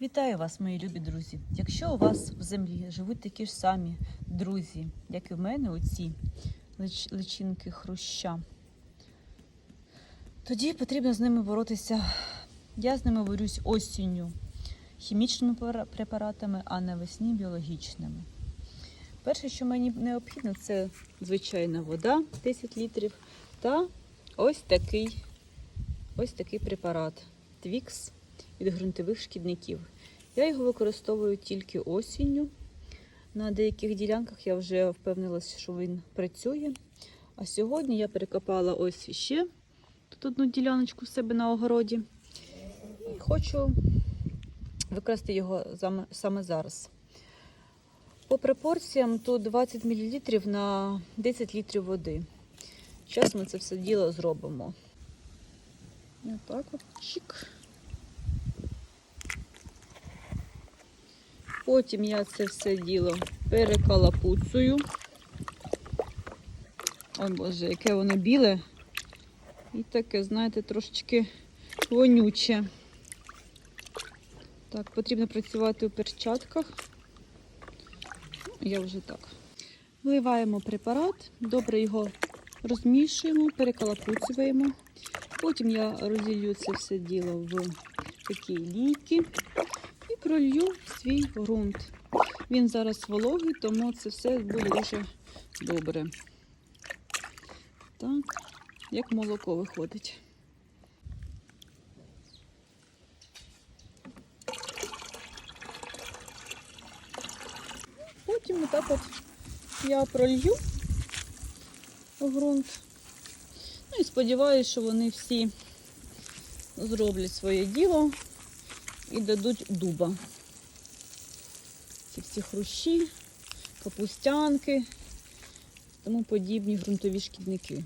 Вітаю вас, мої любі друзі! Якщо у вас в землі живуть такі ж самі друзі, як і в мене, оці лич- личинки хруща, тоді потрібно з ними боротися. Я з ними борюсь осінню хімічними препаратами, а навесні біологічними. Перше, що мені необхідно, це звичайна вода 10 літрів та ось такий, ось такий препарат Твікс від ґрунтових шкідників. Я його використовую тільки осінню. На деяких ділянках я вже впевнилася, що він працює. А сьогодні я перекопала ось ще тут одну діляночку в себе на огороді. І хочу використати його саме зараз. По пропорціям тут 20 мл на 10 літрів води. Зараз ми це все діло зробимо. Отак от чик. Потім я це все діло перекалапуцую. Ой Боже, яке воно біле. І таке, знаєте, трошечки вонюче. Так, потрібно працювати у перчатках. Я вже так. Вливаємо препарат, добре його розмішуємо, перекалапуцюємо. Потім я розділю це все діло в такі лійки і пролью свій ґрунт. Він зараз вологий, тому це все буде дуже добре. Так, як молоко виходить. Потім отак от я пролью ґрунт. Ну і сподіваюся, що вони всі зроблять своє діло і дадуть дуба. Ці всі хрущі, капустянки, тому подібні ґрунтові шкідники.